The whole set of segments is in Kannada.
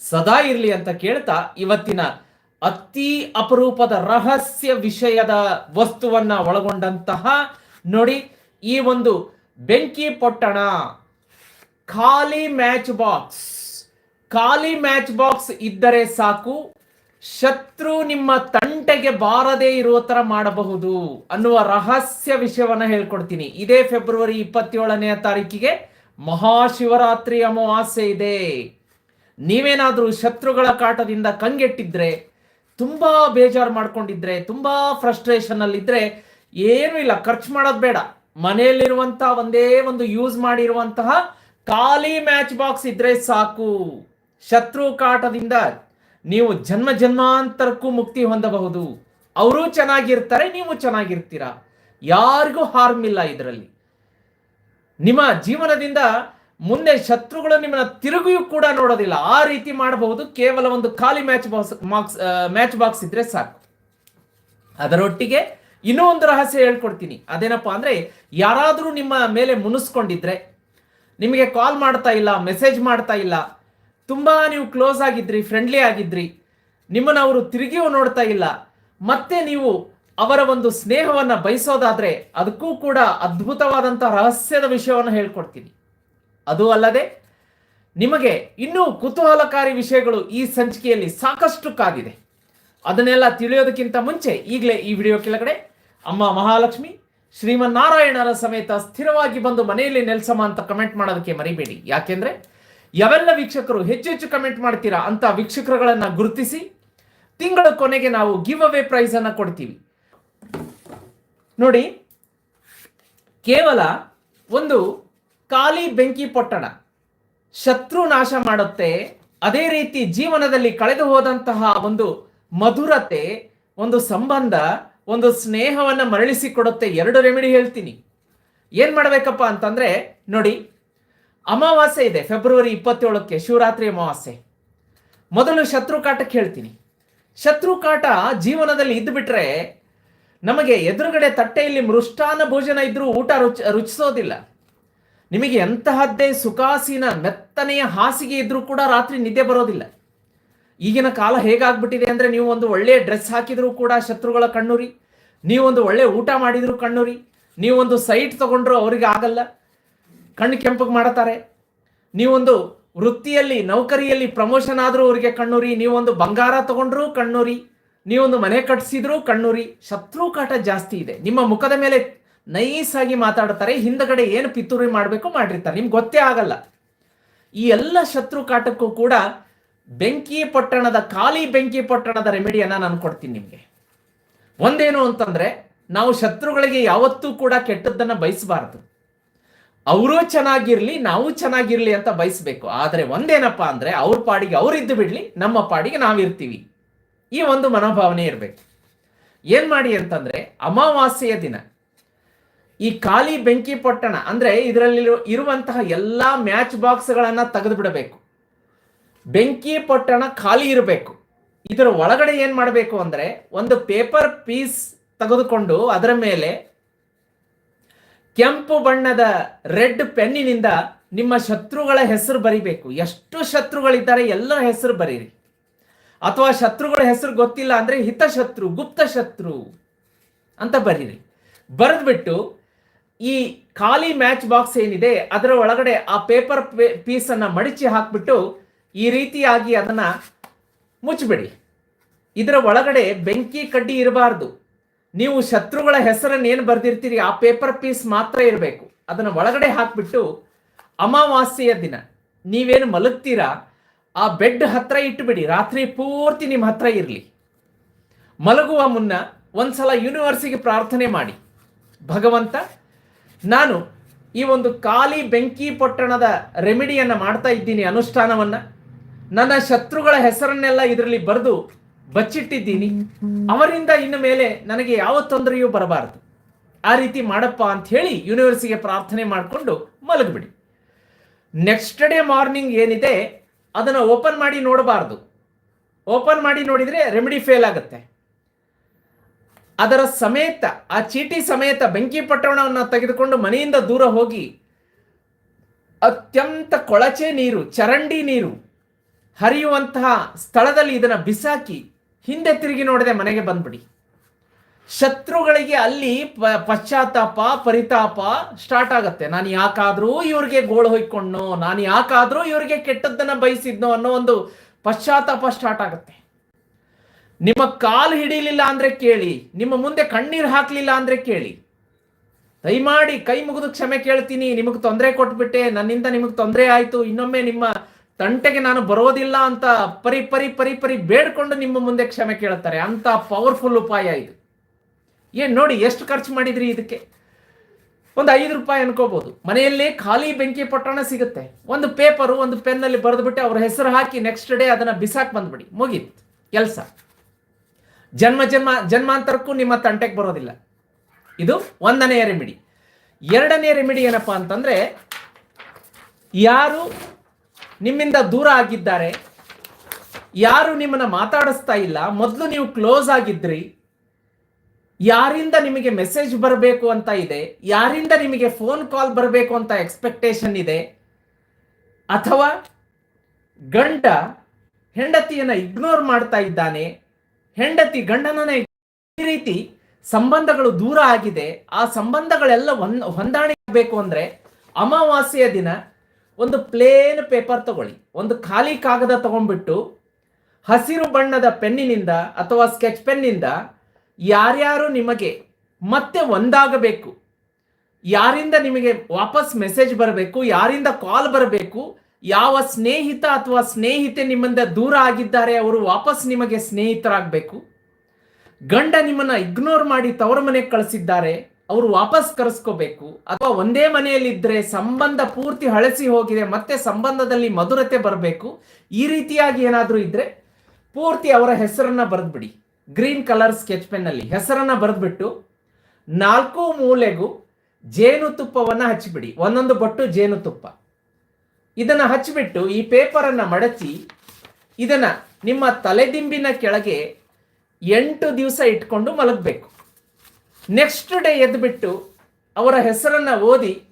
ಸದಾ ಇರಲಿ ಅಂತ ಕೇಳ್ತಾ ಇವತ್ತಿನ ಅತಿ ಅಪರೂಪದ ರಹಸ್ಯ ವಿಷಯದ ವಸ್ತುವನ್ನ ಒಳಗೊಂಡಂತಹ ನೋಡಿ ಈ ಒಂದು ಬೆಂಕಿ ಪೊಟ್ಟಣ. ಖಾಲಿ ಮ್ಯಾಚ್ ಬಾಕ್ಸ್. ಖಾಲಿ ಮ್ಯಾಚ್ ಬಾಕ್ಸ್ ಇದ್ದರೆ ಸಾಕು. ಶತ್ರು ನಿಮ್ಮ ತಂಟೆಗೆ ಬಾರದೇ ಇರೋ ತರ ಮಾಡಬಹುದು ಅನ್ನುವ ರಹಸ್ಯ ವಿಷಯವನ್ನ ಹೇಳ್ಕೊಡ್ತೀನಿ. ಇದೇ ಫೆಬ್ರವರಿ ಇಪ್ಪತ್ತೇಳನೆಯ ತಾರೀಕಿಗೆ ಮಹಾಶಿವರಾತ್ರಿ ಅಮಾವಾಸ್ಯೆ ಇದೆ. ನೀವೇನಾದ್ರೂ ಶತ್ರುಗಳ ಕಾಟದಿಂದ ಕಂಗೆಟ್ಟಿದ್ರೆ, ತುಂಬ ಬೇಜಾರು ಮಾಡ್ಕೊಂಡಿದ್ರೆ, ತುಂಬ ಫ್ರಸ್ಟ್ರೇಷನ್ ಅಲ್ಲಿ ಇದ್ರೆ ಏನು ಇಲ್ಲ, ಖರ್ಚು ಮಾಡೋದು ಬೇಡ. ಮನೆಯಲ್ಲಿರುವಂತಹ ಒಂದೇ ಒಂದು ಯೂಸ್ ಮಾಡಿರುವಂತಹ ಖಾಲಿ ಮ್ಯಾಚ್ ಬಾಕ್ಸ್ ಇದ್ರೆ ಸಾಕು. ಶತ್ರು ಕಾಟದಿಂದ ನೀವು ಜನ್ಮ ಜನ್ಮಾಂತರಕ್ಕೂ ಮುಕ್ತಿ ಹೊಂದಬಹುದು. ಅವರು ಚೆನ್ನಾಗಿರ್ತಾರೆ, ನೀವು ಚೆನ್ನಾಗಿರ್ತೀರಾ. ಯಾರಿಗೂ ಹಾರ್ಮ್ ಇಲ್ಲ ಇದರಲ್ಲಿ. ನಿಮ್ಮ ಜೀವನದಿಂದ ಮುಂದೆ ಶತ್ರುಗಳು ನಿಮ್ಮನ್ನ ತಿರುಗಿಯೂ ಕೂಡ ನೋಡೋದಿಲ್ಲ. ಆ ರೀತಿ ಮಾಡಬಹುದು. ಕೇವಲ ಒಂದು ಖಾಲಿ ಮ್ಯಾಚ್ ಬಾಕ್ಸ್ ಮಾಕ್ಸ್ ಮ್ಯಾಚ್ ಬಾಕ್ಸ್ ಇದ್ರೆ ಸಾಕು. ಅದರೊಟ್ಟಿಗೆ ಇನ್ನೂ ಒಂದು ರಹಸ್ಯ ಹೇಳ್ಕೊಡ್ತೀನಿ. ಅದೇನಪ್ಪಾ ಅಂದ್ರೆ, ಯಾರಾದರೂ ನಿಮ್ಮ ಮೇಲೆ ಮುನಿಸ್ಕೊಂಡಿದ್ರೆ, ನಿಮಗೆ ಕಾಲ್ ಮಾಡ್ತಾ ಇಲ್ಲ ಮೆಸೇಜ್ ಮಾಡ್ತಾ ಇಲ್ಲ, ತುಂಬಾ ನೀವು ಕ್ಲೋಸ್ ಆಗಿದ್ರಿ ಫ್ರೆಂಡ್ಲಿ ಆಗಿದ್ರಿ, ನಿಮ್ಮನ್ನ ಅವರು ತಿರುಗಿಯೂ ನೋಡ್ತಾ ಇಲ್ಲ, ಮತ್ತೆ ನೀವು ಅವರ ಒಂದು ಸ್ನೇಹವನ್ನ ಬಯಸೋದಾದ್ರೆ, ಅದಕ್ಕೂ ಕೂಡ ಅದ್ಭುತವಾದಂತಹ ರಹಸ್ಯದ ವಿಷಯವನ್ನು ಹೇಳ್ಕೊಡ್ತೀನಿ. ಅದು ಅಲ್ಲದೆ ನಿಮಗೆ ಇನ್ನೂ ಕುತೂಹಲಕಾರಿ ವಿಷಯಗಳು ಈ ಸಂಚಿಕೆಯಲ್ಲಿ ಸಾಕಷ್ಟು ಕಾದಿದೆ. ಅದನ್ನೆಲ್ಲ ತಿಳಿಯೋದಕ್ಕಿಂತ ಮುಂಚೆ ಈಗಲೇ ಈ ವಿಡಿಯೋ ಕೆಳಗಡೆ ಅಮ್ಮ ಮಹಾಲಕ್ಷ್ಮಿ, ಶ್ರೀಮನ್ನಾರಾಯಣರ ಸಮೇತ ಸ್ಥಿರವಾಗಿ ಬಂದು ಮನೆಯಲ್ಲಿ ನೆಲೆಸಮ ಅಂತ ಕಮೆಂಟ್ ಮಾಡೋದಕ್ಕೆ ಮರಿಬೇಡಿ. ಯಾಕೆಂದ್ರೆ ಯಾವೆಲ್ಲ ವೀಕ್ಷಕರು ಹೆಚ್ಚು ಹೆಚ್ಚು ಕಮೆಂಟ್ ಮಾಡ್ತೀರಾ ಅಂತ ವೀಕ್ಷಕರುಗಳನ್ನ ಗುರುತಿಸಿ ತಿಂಗಳ ಕೊನೆಗೆ ನಾವು ಗಿವ್ ಅವೇ ಪ್ರೈಸ್ ಅನ್ನ ಕೊಡ್ತೀವಿ. ನೋಡಿ, ಕೇವಲ ಒಂದು ಖಾಲಿ ಬೆಂಕಿ ಪೊಟ್ಟಣ. ಶತ್ರು ನಾಶ ಮಾಡುತ್ತೆ. ಅದೇ ರೀತಿ ಜೀವನದಲ್ಲಿ ಕಳೆದು ಹೋದಂತಹ ಒಂದು ಮಧುರತೆ, ಒಂದು ಸಂಬಂಧ, ಒಂದು ಸ್ನೇಹವನ್ನ ಮರಳಿಸಿ ಕೊಡುತ್ತೆ ಎರಡು ರೆಮಿಡಿ ಹೇಳ್ತೀನಿ. ಏನ್ ಮಾಡ್ಬೇಕಪ್ಪ ಅಂತಂದ್ರೆ, ನೋಡಿ, ಅಮಾವಾಸ್ಯೆ ಇದೆ, ಫೆಬ್ರವರಿ ಇಪ್ಪತ್ತೇಳಕ್ಕೆ, ಶಿವರಾತ್ರಿ ಅಮಾವಾಸ್ಯೆ. ಮೊದಲು ಶತ್ರು ಕಾಟಕ್ಕೆ ಹೇಳ್ತೀನಿ. ಶತ್ರು ಕಾಟ ಜೀವನದಲ್ಲಿ ಇದ್ದು ಬಿಟ್ರೆ ನಮಗೆ ಎದುರುಗಡೆ ತಟ್ಟೆಯಲ್ಲಿ ಮೃಷ್ಟಾನ್ನ ಭೋಜನ ಇದ್ರೂ ಊಟ ರುಚ್, ರುಚಿಸೋದಿಲ್ಲ. ನಿಮಗೆ ಎಂತಹದ್ದೇ ಸುಖಾಸೀನ ಮೆತ್ತನೆಯ ಹಾಸಿಗೆ ಇದ್ರೂ ಕೂಡ ರಾತ್ರಿ ನಿದ್ದೆ ಬರೋದಿಲ್ಲ. ಈಗಿನ ಕಾಲ ಹೇಗಾಗ್ಬಿಟ್ಟಿದೆ ಅಂದ್ರೆ ನೀವು ಒಂದು ಒಳ್ಳೆ ಡ್ರೆಸ್ ಹಾಕಿದ್ರು ಕೂಡ ಶತ್ರುಗಳ ಕಣ್ಣುರಿ ನೀವೊಂದು ಒಳ್ಳೆ ಊಟ ಮಾಡಿದ್ರು ಕಣ್ಣುರಿ ನೀವೊಂದು ಸೈಟ್ ತಗೊಂಡ್ರು ಅವರಿಗೆ ಆಗಲ್ಲ, ಕಣ್ಣು ಕೆಂಪಗೆ ಮಾಡ್ತಾರೆ ನೀವೊಂದು ವೃತ್ತಿಯಲ್ಲಿ, ನೌಕರಿಯಲ್ಲಿ ಪ್ರಮೋಷನ್ ಆದರೂ ಅವರಿಗೆ ಕಣ್ಣುರಿ ನೀವೊಂದು ಬಂಗಾರ ತಗೊಂಡ್ರು ಕಣ್ಣುರಿ ನೀವೊಂದು ಮನೆ ಕಟ್ಸಿದ್ರು ಕಣ್ಣುರಿ ಶತ್ರು ಕಾಟ ಜಾಸ್ತಿ ಇದೆ. ನಿಮ್ಮ ಮುಖದ ಮೇಲೆ ನೈಸ್ ಆಗಿ ಮಾತಾಡ್ತಾರೆ, ಹಿಂದಗಡೆ ಏನು ಪಿತೂರಿ ಮಾಡಬೇಕು ಮಾಡಿರ್ತಾರೆ. ನಿಮ್ಗೆ ಗೊತ್ತೇ ಆಗಲ್ಲ. ಈ ಎಲ್ಲ ಶತ್ರು ಕಾಟಕ್ಕೂ ಕೂಡ ಬೆಂಕಿ ಪಟ್ಟಣದ, ಖಾಲಿ ಬೆಂಕಿ ಪಟ್ಟಣದ ರೆಮಿಡಿಯನ್ನ ನಾನು ಕೊಡ್ತೀನಿ ನಿಮಗೆ. ಒಂದೇನು ಅಂತಂದ್ರೆ, ನಾವು ಶತ್ರುಗಳಿಗೆ ಯಾವತ್ತೂ ಕೂಡ ಕೆಟ್ಟದ್ದನ್ನ ಬಯಸಬಾರದು. ಅವರು ಚೆನ್ನಾಗಿರ್ಲಿ, ನಾವು ಚೆನ್ನಾಗಿರ್ಲಿ ಅಂತ ಬಯಸಬೇಕು. ಆದರೆ ಒಂದೇನಪ್ಪ ಅಂದ್ರೆ, ಅವ್ರ ಪಾಡಿಗೆ ಅವ್ರಿದ್ದು ಬಿಡ್ಲಿ, ನಮ್ಮ ಪಾಡಿಗೆ ನಾವಿರ್ತೀವಿ ಈ ಒಂದು ಮನೋಭಾವನೆ ಇರಬೇಕು. ಏನು ಮಾಡಿ ಅಂತಂದ್ರೆ, ಅಮಾವಾಸ್ಯೆಯ ದಿನ. ಈ ಖಾಲಿ ಬೆಂಕಿ ಪೊಟ್ಟಣ ಅಂದ್ರೆ ಇದರಲ್ಲಿ ಇರುವಂತಹ ಎಲ್ಲ ಮ್ಯಾಚ್ ಬಾಕ್ಸ್ಗಳನ್ನ ತೆಗೆದು ಬಿಡಬೇಕು ಬೆಂಕಿ ಪೊಟ್ಟಣ ಖಾಲಿ ಇರಬೇಕು. ಇದರ ಒಳಗಡೆ ಏನ್ ಮಾಡಬೇಕು ಅಂದ್ರೆ ಒಂದು ಪೇಪರ್ ಪೀಸ್ ತೆಗೆದುಕೊಂಡು ಅದರ ಮೇಲೆ ಕೆಂಪು ಬಣ್ಣದ ರೆಡ್ ಪೆನ್ನಿನಿಂದ ನಿಮ್ಮ ಶತ್ರುಗಳ ಹೆಸರು ಬರಿಬೇಕು. ಎಷ್ಟು ಶತ್ರುಗಳಿದ್ದಾರೆ ಎಲ್ಲರ ಹೆಸರು ಬರೀರಿ. ಅಥವಾ ಶತ್ರುಗಳ ಹೆಸರು ಗೊತ್ತಿಲ್ಲ ಅಂದ್ರೆ ಹಿತಶತ್ರು ಗುಪ್ತ ಶತ್ರು ಅಂತ ಬರೀರಿ. ಬರೆದ್ಬಿಟ್ಟು ಈ ಖಾಲಿ ಮ್ಯಾಚ್ ಬಾಕ್ಸ್ ಏನಿದೆ, ಅದರ ಒಳಗಡೆ ಆ ಪೇಪರ್ ಪೀಸ್ ಅನ್ನ ಮಡಚಿ ಹಾಕ್ಬಿಟ್ಟು ಈ ರೀತಿಯಾಗಿ ಅದನ್ನ ಮುಚ್ಚಿಬಿಡಿ ಇದರ ಒಳಗಡೆ ಬೆಂಕಿ ಕಡ್ಡಿ ಇರಬಾರ್ದು. ನೀವು ಶತ್ರುಗಳ ಹೆಸರನ್ನು ಏನು ಬರೆದಿರ್ತೀರಿ, ಆ ಪೇಪರ್ ಪೀಸ್ ಮಾತ್ರ ಇರಬೇಕು. ಅದನ್ನು ಒಳಗಡೆ ಹಾಕ್ಬಿಟ್ಟು ಅಮಾವಾಸ್ಯೆಯ ದಿನ, ನೀವೇನು ಮಲಗ್ತೀರಾ, ಆ ಬೆಡ್ ಹತ್ರ ಇಟ್ಟುಬಿಡಿ ರಾತ್ರಿ ಪೂರ್ತಿ ನಿಮ್ಮ ಹತ್ರ ಇರಲಿ. ಮಲಗುವ ಮುನ್ನ ಒಂದ್ಸಲ ಯೂನಿವರ್ಸಿಗೆ ಪ್ರಾರ್ಥನೆ ಮಾಡಿ. ಭಗವಂತ ನಾನು ಈ ಒಂದು ಖಾಲಿ ಬೆಂಕಿ ಪೊಟ್ಟಣದ ರೆಮಿಡಿಯನ್ನು ಮಾಡ್ತಾ ಇದ್ದೀನಿ ಅನುಷ್ಠಾನವನ್ನು. ನನ್ನ ಶತ್ರುಗಳ ಹೆಸರನ್ನೆಲ್ಲ ಇದರಲ್ಲಿ ಬರೆದು ಬಚ್ಚಿಟ್ಟಿದ್ದೀನಿ. ಅವರಿಂದ ಇನ್ನು ಮೇಲೆ ನನಗೆ ಯಾವ ತೊಂದರೆಯೂ ಬರಬಾರದು. ಆ ರೀತಿ ಮಾಡಪ್ಪ ಅಂತ ಹೇಳಿ ಯೂನಿವರ್ಸಿಗೆ ಪ್ರಾರ್ಥನೆ ಮಾಡಿಕೊಂಡು ಮಲಗಿಬಿಡಿ. ನೆಕ್ಸ್ಟ್ ಡೇ ಮಾರ್ನಿಂಗ್ ಏನಿದೆ, ಅದನ್ನು ಓಪನ್ ಮಾಡಿ ನೋಡಬಾರ್ದು. ಓಪನ್ ಮಾಡಿ ನೋಡಿದರೆ ರೆಮಿಡಿ ಫೇಲ್ ಆಗುತ್ತೆ. ಅದರ ಸಮೇತ, ಆ ಚೀಟಿ ಸಮೇತ ಬೆಂಕಿ ಪಟ್ಟಣವನ್ನು ತೆಗೆದುಕೊಂಡು ಮನೆಯಿಂದ ದೂರ ಹೋಗಿ ಅತ್ಯಂತ ಕೊಳಚೆ ನೀರು, ಚರಂಡಿ ನೀರು ಹರಿಯುವಂತಹ ಸ್ಥಳದಲ್ಲಿ ಇದನ್ನು ಬಿಸಾಕಿ ಹಿಂದೆ ತಿರುಗಿ ನೋಡದೆ ಮನೆಗೆ ಬಂದ್ಬಿಡಿ. ಶತ್ರುಗಳಿಗೆ ಅಲ್ಲಿ ಪಶ್ಚಾತ್ತಾಪ, ಪರಿತಾಪ ಸ್ಟಾರ್ಟ್ ಆಗುತ್ತೆ. ನಾನು ಯಾಕಾದರೂ ಇವ್ರಿಗೆ ಗೋಳು ಹೊಯ್ಕೊಂಡ್ನೋ, ನಾನು ಯಾಕಾದರೂ ಇವ್ರಿಗೆ ಕೆಟ್ಟದ್ದನ್ನು ಬಯಸಿದ್ನೋ ಅನ್ನೋ ಒಂದು ಪಶ್ಚಾತ್ತಾಪ ಸ್ಟಾರ್ಟ್ ಆಗತ್ತೆ. ನಿಮ್ಮ ಕಾಲು ಹಿಡಿಲಿಲ್ಲ ಅಂದ್ರೆ ಕೇಳಿ, ನಿಮ್ಮ ಮುಂದೆ ಕಣ್ಣೀರು ಹಾಕ್ಲಿಲ್ಲ ಅಂದ್ರೆ ಕೇಳಿ. ದಯಮಾಡಿ ಕೈ ಮುಗಿದು ಕ್ಷಮೆ ಕೇಳ್ತೀನಿ, ನಿಮಗೆ ತೊಂದರೆ ಕೊಟ್ಬಿಟ್ಟೆ, ನನ್ನಿಂದ ನಿಮಗೆ ತೊಂದರೆ ಆಯಿತು, ಇನ್ನೊಮ್ಮೆ ನಿಮ್ಮ ತಂಟೆಗೆ ನಾನು ಬರೋದಿಲ್ಲ ಅಂತ ಪರಿ ಪರಿ ಪರಿ ಪರಿ ಬೇಡ್ಕೊಂಡು ನಿಮ್ಮ ಮುಂದೆ ಕ್ಷಮೆ ಕೇಳ್ತಾರೆ. ಅಂತ ಪವರ್ಫುಲ್ ಉಪಾಯ ಇದು. ಏನ್ ನೋಡಿ ಎಷ್ಟು ಖರ್ಚು ಮಾಡಿದ್ರಿ ಇದಕ್ಕೆ? ಒಂದು ಐದು ರೂಪಾಯಿ ಅನ್ಕೋಬಹುದು ಮನೆಯಲ್ಲೇ ಖಾಲಿ ಬೆಂಕಿ ಪಟ್ಟಣ ಸಿಗುತ್ತೆ. ಒಂದು ಪೇಪರು ಒಂದು ಪೆನ್ನಲ್ಲಿ ಬರೆದ್ಬಿಟ್ಟು ಅವ್ರ ಹೆಸರು ಹಾಕಿ ನೆಕ್ಸ್ಟ್ ಡೇ ಅದನ್ನ ಬಿಸಾಕ್ ಬಂದ್ಬಿಡಿ. ಮುಗೀತು. ಕೆಲಸ. ಜನ್ಮ ಜನ್ಮ ಜನ್ಮಾಂತರಕ್ಕೂ ನಿಮ್ಮ ತಂಟೆಗೆ ಬರೋದಿಲ್ಲ. ಇದು ಒಂದನೆಯ ರೆಮಿಡಿ ಎರಡನೇ ರೆಮಿಡಿ ಏನಪ್ಪ ಅಂತಂದ್ರೆ, ಯಾರು ನಿಮ್ಮಿಂದ ದೂರ ಆಗಿದ್ದಾರೆ, ಯಾರು ನಿಮ್ಮನ್ನ ಮಾತಾಡಿಸ್ತಾ ಇಲ್ಲ, ಮೊದಲು ನೀವು ಕ್ಲೋಸ್ ಆಗಿದ್ರಿ, ಯಾರಿಂದ ನಿಮಗೆ ಮೆಸೇಜ್ ಬರಬೇಕು ಅಂತ ಇದೆ, ಯಾರಿಂದ ನಿಮಗೆ ಫೋನ್ ಕಾಲ್ ಬರಬೇಕು ಅಂತ ಎಕ್ಸ್ಪೆಕ್ಟೇಷನ್ ಇದೆ, ಅಥವಾ ಗಂಡ ಹೆಂಡತಿಯನ್ನು ಇಗ್ನೋರ್ ಮಾಡ್ತಾ ಇದ್ದಾನೆ ಹೆಂಡತಿ ಗಂಡನನೇ ಈ ರೀತಿ ಸಂಬಂಧಗಳು ದೂರ ಆಗಿದೆ, ಆ ಸಂಬಂಧಗಳೆಲ್ಲ ಹೊಂದ್ ಹೊಂದಾಣಿಕೆ ಆಗಬೇಕು ಅಂದ್ರೆ ಅಮಾವಾಸ್ಯೆಯ ದಿನ ಒಂದು ಪ್ಲೇನ್ ಪೇಪರ್ ತಗೊಳ್ಳಿ. ಒಂದು ಖಾಲಿ ಕಾಗದ ತಗೊಂಡ್ಬಿಟ್ಟು ಹಸಿರು ಬಣ್ಣದ ಪೆನ್ನಿನಿಂದ ಅಥವಾ ಸ್ಕೆಚ್ ಪೆನ್ನಿಂದ ಯಾರ್ಯಾರು ನಿಮಗೆ ಮತ್ತೆ ಒಂದಾಗಬೇಕು, ಯಾರಿಂದ ನಿಮಗೆ ವಾಪಸ್ ಮೆಸೇಜ್ ಬರಬೇಕು, ಯಾರಿಂದ ಕಾಲ್ ಬರಬೇಕು ಯಾವ ಸ್ನೇಹಿತ ಅಥವಾ ಸ್ನೇಹಿತೆ ನಿಮ್ಮಿಂದ ದೂರ ಆಗಿದ್ದಾರೆ, ಅವರು ವಾಪಸ್ ನಿಮಗೆ ಸ್ನೇಹಿತರಾಗಬೇಕು. ಗಂಡ ನಿಮ್ಮನ್ನ ಇಗ್ನೋರ್ ಮಾಡಿ ತವರ ಮನೆಗೆ ಕಳಿಸಿದ್ದಾರೆ, ಅವರು ವಾಪಸ್ ಕರೆಸ್ಕೋಬೇಕು. ಅಥವಾ ಒಂದೇ ಮನೆಯಲ್ಲಿದ್ದರೆ ಸಂಬಂಧ ಪೂರ್ತಿ ಹಳಸಿ ಹೋಗಿದೆ, ಮತ್ತೆ ಸಂಬಂಧದಲ್ಲಿ ಮಧುರತೆ ಬರಬೇಕು. ಈ ರೀತಿಯಾಗಿ ಏನಾದರೂ ಇದ್ದರೆ ಪೂರ್ತಿ ಅವರ ಹೆಸರನ್ನ ಬರೆದ್ಬಿಡಿ. ಗ್ರೀನ್ ಕಲರ್ ಸ್ಕೆಚ್ ಪೆನ್ನಲ್ಲಿ ಹೆಸರನ್ನ ಬರೆದ್ಬಿಟ್ಟು ನಾಲ್ಕು ಮೂಲೆಗೂ ಜೇನುತುಪ್ಪವನ್ನ ಹಚ್ಚಿಬಿಡಿ. ಒಂದೊಂದು ಬಟ್ಟು ಜೇನುತುಪ್ಪ. ಇದನ್ನ ಹಚ್ಚಿಬಿಟ್ಟು ಈ ಪೇಪರನ್ನು ಮಡಚಿ ಇದನ್ನು ನಿಮ್ಮ ತಲೆದಿಂಬಿನ ಕೆಳಗೆ ಎಂಟು ದಿವಸ ಇಟ್ಕೊಂಡು ಮಲಗಬೇಕು. ನೆಕ್ಸ್ಟ್ ಡೇ ಎದ್ಬಿಟ್ಟು ಅವರ ಹೆಸರನ್ನು ಓದಿ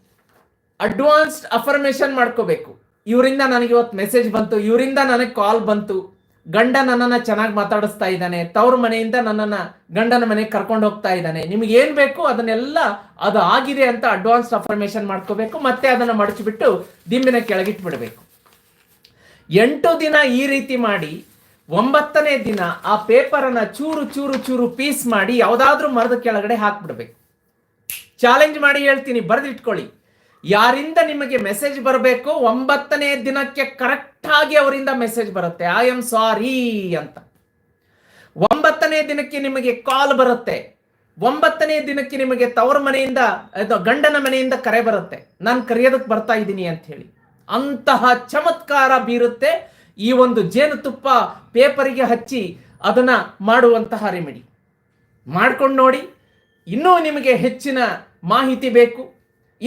ಅಡ್ವಾನ್ಸ್ಡ್ ಅಫರ್ಮೇಷನ್ ಮಾಡ್ಕೋಬೇಕು. ಇವರಿಂದ ನನಗೆ ಇವತ್ತು ಮೆಸೇಜ್ ಬಂತು, ಇವರಿಂದ ನನಗೆ ಕಾಲ್ ಬಂತು. ಗಂಡ ನನ್ನನ್ನು ಚೆನ್ನಾಗಿ ಮಾತಾಡಿಸ್ತಾ ಇದ್ದಾನೆ, ತವ್ರ ಮನೆಯಿಂದ ನನ್ನನ್ನು ಗಂಡನ ಮನೆಗೆ ಕರ್ಕೊಂಡು ಹೋಗ್ತಾ ಇದ್ದಾನೆ. ನಿಮ್ಗೆ ಏನು ಬೇಕು ಅದನ್ನೆಲ್ಲ ಅದು ಆಗಿದೆ ಅಂತ ಅಡ್ವಾನ್ಸ್ಡ್ ಅಫರ್ಮೇಷನ್ ಮಾಡ್ಕೋಬೇಕು, ಮತ್ತೆ ಅದನ್ನು ಮಡಚಿಬಿಟ್ಟು ದಿಂಬಿನ ಕೆಳಗಿಟ್ಬಿಡಬೇಕು. ಎಂಟು ದಿನ ಈ ರೀತಿ ಮಾಡಿ, ಒಂಬತ್ತನೇ ದಿನ ಆ ಪೇಪರನ್ನು ಚೂರು ಚೂರು ಚೂರು ಪೀಸ್ ಮಾಡಿ, ಯಾವುದಾದ್ರೂ ಮರದ ಕೆಳಗಡೆ ಹಾಕ್ಬಿಡ್ಬೇಕು. ಚಾಲೆಂಜ್ ಮಾಡಿ ಹೇಳ್ತೀನಿ, ಬರೆದಿಟ್ಕೊಳ್ಳಿ. ಯಾರಿಂದ ನಿಮಗೆ ಮೆಸೇಜ್ ಬರಬೇಕು ಒಂಬತ್ತನೇ ದಿನಕ್ಕೆ ಕರೆಕ್ಟ್ ಆಗಿ ಅವರಿಂದ ಮೆಸೇಜ್ ಬರುತ್ತೆ. ಐ ಆಮ್ ಸಾರಿ ಅಂತ. ಒಂಬತ್ತನೇ ದಿನಕ್ಕೆ ನಿಮಗೆ ಕಾಲ್ ಬರುತ್ತೆ. ಒಂಬತ್ತನೇ ದಿನಕ್ಕೆ ನಿಮಗೆ ತವರ ಮನೆಯಿಂದ ಗಂಡನ ಮನೆಯಿಂದ ಕರೆ ಬರುತ್ತೆ. ನಾನು ಕರೆಯೋದಕ್ಕೆ ಬರ್ತಾ ಇದ್ದೀನಿ ಅಂತ ಹೇಳಿ. ಅಂತಹ ಚಮತ್ಕಾರ ಬೀರುತ್ತೆ. ಈ ಒಂದು ಜೇನುತುಪ್ಪ ಪೇಪರಿಗೆ ಹಚ್ಚಿ ಅದನ್ನ ಮಾಡುವಂತಹ ರೆಮಿಡಿ. ಮಾಡ್ಕೊಂಡು ನೋಡಿ. ಇನ್ನೂ ನಿಮಗೆ ಹೆಚ್ಚಿನ ಮಾಹಿತಿ ಬೇಕು.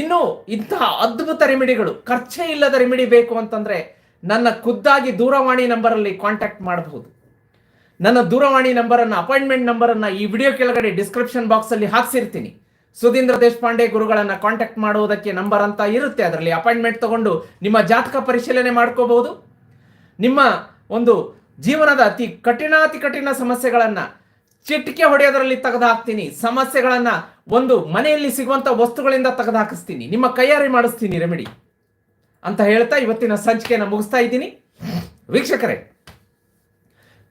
ಇನ್ನೂ ಇಂತಹ ಅದ್ಭುತ ರೆಮಿಡಿಗಳು, ಖರ್ಚೇ ಇಲ್ಲದ ರೆಮಿಡಿ ಬೇಕು ಅಂತಂದ್ರೆ ನನ್ನ ಖುದ್ದಾಗಿ ದೂರವಾಣಿ ನಂಬರಲ್ಲಿ ಕಾಂಟ್ಯಾಕ್ಟ್ ಮಾಡಬಹುದು. ನನ್ನ ದೂರವಾಣಿ ನಂಬರನ್ನು, ಅಪಾಯಿಂಟ್ಮೆಂಟ್ ನಂಬರನ್ನು ಈ ವಿಡಿಯೋ ಕೆಳಗಡೆ ಡಿಸ್ಕ್ರಿಪ್ಷನ್ ಬಾಕ್ಸಲ್ಲಿ ಹಾಕ್ಸಿರ್ತೀನಿ. ಸುಧೀಂದ್ರ ದೇಶಪಾಂಡೆ ಗುರುಗಳನ್ನ ಕಾಂಟ್ಯಾಕ್ಟ್ ಮಾಡುವುದಕ್ಕೆ ನಂಬರ್ ಅಂತ ಇರುತ್ತೆ. ಅದರಲ್ಲಿ ಅಪಾಯಿಂಟ್ಮೆಂಟ್ ತಗೊಂಡು ನಿಮ್ಮ ಜಾತಕ ಪರಿಶೀಲನೆ ಮಾಡ್ಕೋಬಹುದು. ನಿಮ್ಮ ಒಂದು ಜೀವನದ ಅತಿ ಕಠಿಣಾತಿ ಕಠಿಣ ಸಮಸ್ಯೆಗಳನ್ನ ಚಿಟಿಕೆ ಹೊಡೆಯೋದ್ರಲ್ಲಿ ತೆಗೆದು ಹಾಕ್ತೀನಿ ಸಮಸ್ಯೆಗಳನ್ನ ಒಂದು ಮನೆಯಲ್ಲಿ ಸಿಗುವಂತ ವಸ್ತುಗಳಿಂದ ತೆಗೆದು ಹಾಕಿಸ್ತೀನಿ ನಿಮ್ಮ ಕೈಯಾರಿ ಮಾಡಿಸ್ತೀನಿ ರೆಮಿಡಿ ಅಂತ ಹೇಳ್ತಾ ಇವತ್ತಿನ ಸಂಚಿಕೆಯನ್ನ ಮುಗಿಸ್ತಾ ಇದ್ದೀನಿ. ವೀಕ್ಷಕರೇ,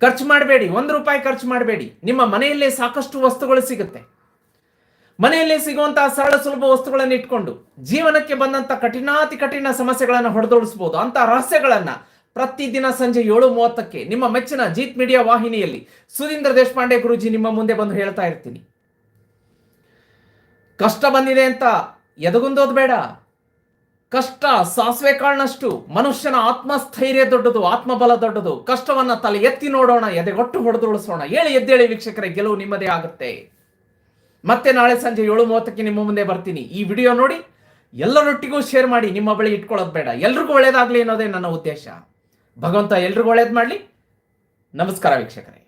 ಖರ್ಚು ಮಾಡಬೇಡಿ, ಒಂದು ರೂಪಾಯಿ ಖರ್ಚು ಮಾಡಬೇಡಿ. ನಿಮ್ಮ ಮನೆಯಲ್ಲೇ ಸಾಕಷ್ಟು ವಸ್ತುಗಳು ಸಿಗುತ್ತೆ. ಮನೆಯಲ್ಲೇ ಸಿಗುವಂತಹ ಸರಳ ಸುಲಭ ವಸ್ತುಗಳನ್ನು ಇಟ್ಕೊಂಡು ಜೀವನಕ್ಕೆ ಬಂದಂತ ಕಠಿಣಾತಿ ಕಠಿಣ ಸಮಸ್ಯೆಗಳನ್ನು ಹೊಡೆದೋಡಿಸಬಹುದು ಅಂತ ರಹಸ್ಯಗಳನ್ನ ಪ್ರತಿದಿನ ಸಂಜೆ ಏಳು ಮೂವತ್ತಕ್ಕೆ ನಿಮ್ಮ ಮೆಚ್ಚಿನ ಜೀತ್ ಮೀಡಿಯಾ ವಾಹಿನಿಯಲ್ಲಿ ಸುಧೀಂದ್ರ ದೇಶಪಾಂಡೆ ಗುರುಜಿ ನಿಮ್ಮ ಮುಂದೆ ಬಂದು ಹೇಳ್ತಾ ಇರ್ತೀನಿ. ಕಷ್ಟ ಬಂದಿದೆ ಅಂತ ಎದಗುಂದೋದು ಬೇಡ. ಕಷ್ಟ ಸಾಸಿವೆ ಕಾಳಿನಷ್ಟು ಮನುಷ್ಯನ ಆತ್ಮಸ್ಥೈರ್ಯ ದೊಡ್ಡದು, ಆತ್ಮಬಲ ದೊಡ್ಡದು. ಕಷ್ಟವನ್ನ ತಲೆ ಎತ್ತಿ ನೋಡೋಣ, ಎದೆಗೊಟ್ಟು ಹೊಡೆದು ಉಳಿಸೋಣ ಹೇಳಿ, ಎದ್ದೇಳಿ ವೀಕ್ಷಕರೇ, ಗೆಲುವು ನಿಮ್ಮದೇ ಆಗುತ್ತೆ. ಮತ್ತೆ ನಾಳೆ ಸಂಜೆ ಏಳು ಮೂವತ್ತಕ್ಕೆ ನಿಮ್ಮ ಮುಂದೆ ಬರ್ತೀನಿ. ಈ ವಿಡಿಯೋ ನೋಡಿ ಎಲ್ಲರೊಟ್ಟಿಗೂ ಶೇರ್ ಮಾಡಿ, ನಿಮ್ಮ ಬಳಿ ಇಟ್ಕೊಳ್ಳೋದು ಬೇಡ. ಎಲ್ರಿಗೂ ಒಳ್ಳೇದಾಗ್ಲಿ ಅನ್ನೋದೇ ನನ್ನ ಉದ್ದೇಶ. ಭಗವಂತ ಎಲ್ರಿಗೂ ಒಳ್ಳೇದು ಮಾಡಲಿ. ನಮಸ್ಕಾರ ವೀಕ್ಷಕರೇ.